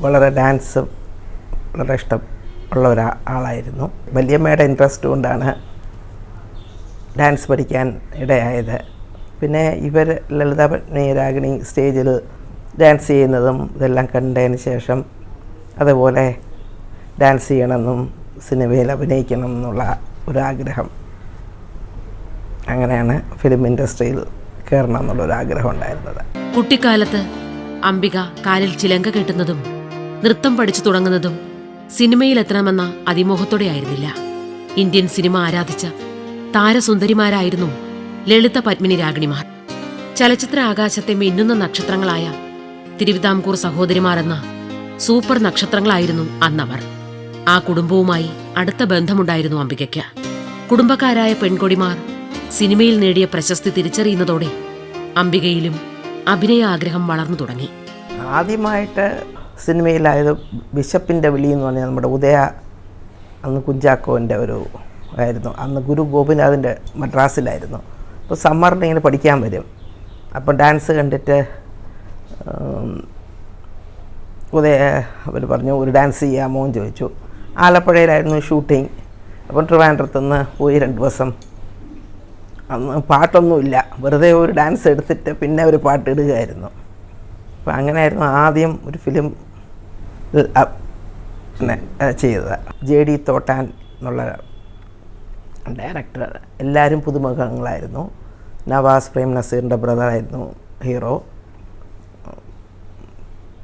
വളരെ ഡാൻസ് വളരെ ഇഷ്ടം ഉള്ള ഒരാളായിരുന്നു വല്യമ്മയുടെ ഇൻട്രസ്റ്റ് കൊണ്ടാണ് ഡാൻസ് പഠിക്കാൻ ഇടയായത്. പിന്നെ ഇവർ ലളിത രാഗിണി സ്റ്റേജിൽ ഡാൻസ് ചെയ്യുന്നതും ഇതെല്ലാം കണ്ടതിന് ശേഷം അതുപോലെ ഡാൻസ് ചെയ്യണമെന്നും സിനിമയിൽ അഭിനയിക്കണം എന്നുള്ള ഒരാഗ്രഹം. അങ്ങനെയാണ് ഫിലിം ഇൻഡസ്ട്രിയിൽ കയറണം എന്നുള്ളൊരാഗ്രഹം ഉണ്ടായിരുന്നത്. കുട്ടിക്കാലത്ത് അംബിക കാലിൽ ചിലങ്ക കെട്ടുന്നതും നൃത്തം പഠിച്ചു തുടങ്ങുന്നതും സിനിമയിലെത്തണമെന്ന അതിമോഹത്തോടെയായിരുന്നില്ല. ഇന്ത്യൻ സിനിമ ആരാധിച്ച താരസുന്ദരിമാരായിരുന്നു ലളിത പത്മിനി രാഗിണിമാർ. ചലച്ചിത്ര ആകാശത്തെ മിന്നുന്ന നക്ഷത്രങ്ങളായ തിരുവിതാംകൂർ സഹോദരിമാർ എന്ന സൂപ്പർ നക്ഷത്രങ്ങളായിരുന്നു അന്നവർ. ആ കുടുംബവുമായി അടുത്ത ബന്ധമുണ്ടായിരുന്നു അംബികയ്ക്ക്. കുടുംബക്കാരായ പെൺകൊടിമാർ സിനിമയിൽ നേടിയ പ്രശസ്തി തിരിച്ചറിയുന്നതോടെ അംബികയിലും അഭിനയ ആഗ്രഹം വളർന്നു തുടങ്ങി. ആദ്യമായിട്ട് സിനിമയിലായത് ബിഷപ്പിന്റെ വിളി എന്ന് പറഞ്ഞാൽ നമ്മുടെ ഉദയ അന്ന് കുഞ്ചാക്കോന്റെ ഒരു ആയിരുന്നു. അന്ന് ഗുരു ഗോപിനാഥിന്റെ മദ്രാസിലായിരുന്നു. അപ്പോൾ സമ്മറിന് ഇങ്ങനെ പഠിക്കാൻ വരും. അപ്പോൾ ഡാൻസ് കണ്ടിട്ട് ഉദയ അവർ പറഞ്ഞു ഒരു ഡാൻസ് ചെയ്യാമോ? എന്ന് ചോദിച്ചു. ആലപ്പുഴയിലായിരുന്നു ഷൂട്ടിങ് അപ്പം ട്രിവാൻഡ്രത്ത് നിന്ന് പോയി രണ്ട് ദിവസം. അന്ന് പാട്ടൊന്നുമില്ല. വെറുതെ ഒരു ഡാൻസ് എടുത്തിട്ട് പിന്നെ ഒരു പാട്ട് ഇടുകയായിരുന്നു. അപ്പം അങ്ങനെയായിരുന്നു ആദ്യം ഒരു ഫിലിം ചെയ്തത്. ജെ ഡി തോട്ടാൻ എന്നുള്ള ഡയറക്ടർ. എല്ലാവരും പുതുമുഖങ്ങളായിരുന്നു. നവാസ് പ്രേം നസീറിന്റെ ബ്രദറായിരുന്നു ഹീറോ.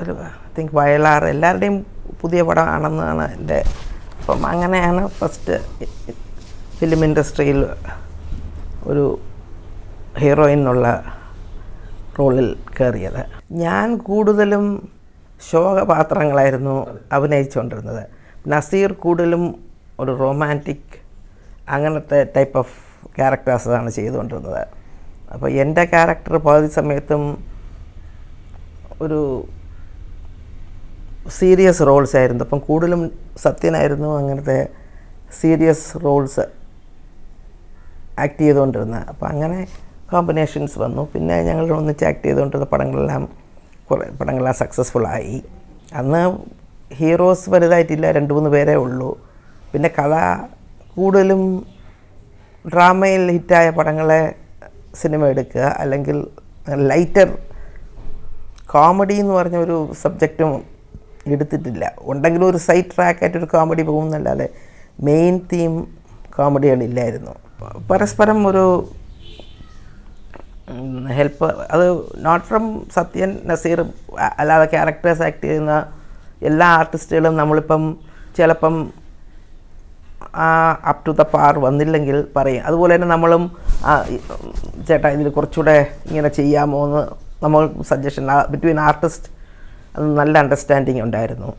ഒരു ഐ തിങ്ക് വയലാർ എല്ലാവരുടെയും പുതിയ പടമാണെന്നാണ് എന്റെ അപ്പം അങ്ങനെയാണ് ഫസ്റ്റ് ഫിലിം ഇൻഡസ്ട്രിയിൽ ഒരു ഹീറോയിൻ എന്നുള്ള റോളിൽ കയറിയത്. ഞാൻ കൂടുതലും ശോകപാത്രങ്ങളായിരുന്നു അഭിനയിച്ചുകൊണ്ടിരുന്നത്. നസീർ കൂടുതലും ഒരു റൊമാന്റിക് അങ്ങനത്തെ ടൈപ്പ് ഓഫ് ക്യാരക്ടേഴ്സാണ് ചെയ്തുകൊണ്ടിരുന്നത്. അപ്പോൾ എന്റെ ക്യാരക്ടർ പകുതി സമയത്തും ഒരു സീരിയസ് റോൾസ് ആയിരുന്നു. അപ്പം കൂടുതലും സത്യനായിരുന്നു അങ്ങനത്തെ സീരിയസ് റോൾസ് ആക്ട് ചെയ്തുകൊണ്ടിരുന്നത്. അപ്പോൾ അങ്ങനെ കോമ്പിനേഷൻസ് വന്നു. പിന്നെ ഞങ്ങൾ ഒന്നിച്ച് ആക്ട് ചെയ്തുകൊണ്ടിരുന്ന പടങ്ങളെല്ലാം കുറേ പടങ്ങളെല്ലാം സക്സസ്ഫുൾ ആയി. അന്ന് ഹീറോസ് വലുതായിട്ടില്ല രണ്ട് മൂന്ന് പേരേ ഉള്ളൂ. പിന്നെ കഥ കൂടുതലും ഡ്രാമയിൽ ഹിറ്റായ പടങ്ങളെ സിനിമ എടുക്കുക അല്ലെങ്കിൽ ലൈറ്റർ കോമഡി എന്ന് പറഞ്ഞ ഒരു സബ്ജക്റ്റും എടുത്തിട്ടില്ല. ഉണ്ടെങ്കിലും ഒരു സൈഡ് ട്രാക്കായിട്ടൊരു കോമഡി പോകുന്നല്ലാതെ മെയിൻ തീം കോമഡികളില്ലായിരുന്നു പരസ്പരം ഒരു ഹെൽപ്പ് അത് നോട്ട് ഫ്രം സത്യൻ നസീർ അല്ലാതെ ക്യാരക്ടേഴ്സ് ആക്ട് ചെയ്യുന്ന എല്ലാ ആർട്ടിസ്റ്റുകളും നമ്മളിപ്പം ചിലപ്പം അപ് ടു ദ പാർ വന്നില്ലെങ്കിൽ പറയും. അതുപോലെ തന്നെ നമ്മളും ചേട്ടാ ഇതിൽ കുറച്ചുകൂടെ ഇങ്ങനെ ചെയ്യാമോ എന്ന് നമ്മൾ സജഷൻ ബിറ്റ്വീൻ ആർട്ടിസ്റ്റ് നല്ല അണ്ടർസ്റ്റാൻഡിങ് ഉണ്ടായിരുന്നു.